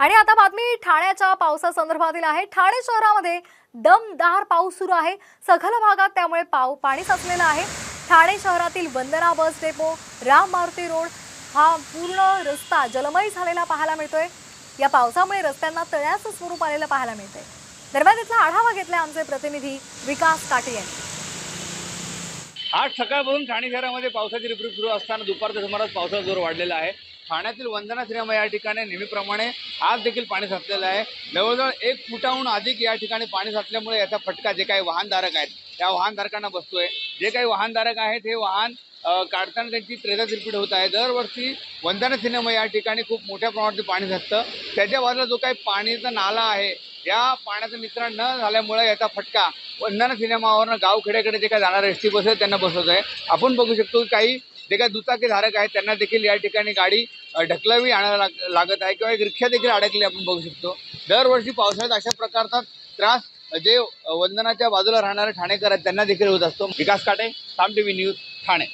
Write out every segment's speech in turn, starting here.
आणि आता बातमी ठाण्याच्या पावसासंदर्भातील आहे. ठाणे शहरामध्ये दमदार पाऊस सुरू आहे. सखल भागात त्यामुळे पाव पाणी साचलेलं आहे. ठाणे शहरातील Vandana bus depot Ram Maruti road हा पूर्ण रस्ता जलमय झालेला पाहायला मिळतोय. या पावसामुळे रस्त्यांना तळ्याचं स्वरूप आलेलं पाहायला मिळतंय. दरम्यान इथला आढावा घेतलाय आमचे प्रतिनिधी विकास काटे यांनी. आज सकाळपासून ठाणे शहरामध्ये पावसाची रिपरिप सुरू असताना दुपारच्या सुमारास पावसाचा जोर वाढलेला आहे. ठाण्यातील वंदना सिनेमा या ठिकाणी नेहमीप्रमाणे आज देखील पाणी साचलेलं आहे. जवळजवळ एक फुटाहून अधिक या ठिकाणी पाणी साचल्यामुळे याचा फटका जे काही वाहनधारक आहेत त्या वाहनधारकांना बसतोय. जे काही वाहनधारक आहेत हे वाहन काढताना त्यांची त्रेजा रिपीट होत आहे. दरवर्षी वंदना सिनेमा या ठिकाणी खूप मोठ्या प्रमाणात पाणी साचतं. त्याच्या बाजूला जो काही पाण्याचा नाला आहे या पाण्याचं मिश्रण न झाल्यामुळे याचा फटका वंदन सिनेमावरनं गावखेड्याकडे जे काही जाणारे एस टी बस आहेत त्यांना बसवत आहे. आपण बघू शकतो की काही जे काही दुचाकी धारक आहेत त्यांना देखील या ठिकाणी गाडी ढकलावी आणायला लाग लागत आहे किंवा एक रिक्षा देखील अडकली आपण बघू शकतो. दरवर्षी पावसाळ्यात अशा प्रकारचा त्रास जे वंदनाच्या बाजूला राहणारे ठाणेकर आहेत त्यांना देखील होत असतो. Vikas Kate Saam T V news Thane.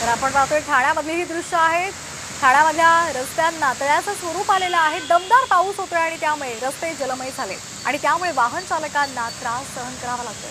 तर आपण पाहतोय ठाण्यामधली ही दृश्य आहेत ठाण्यामधल्या रस्त्यांना तळ्याचं स्वरूप आलेलं आहे. दमदार पाऊस होतोय आणि त्यामुळे रस्ते जलमय झाले आणि त्यामुळे वाहन चालकांना त्रास सहन करावा लागतोय.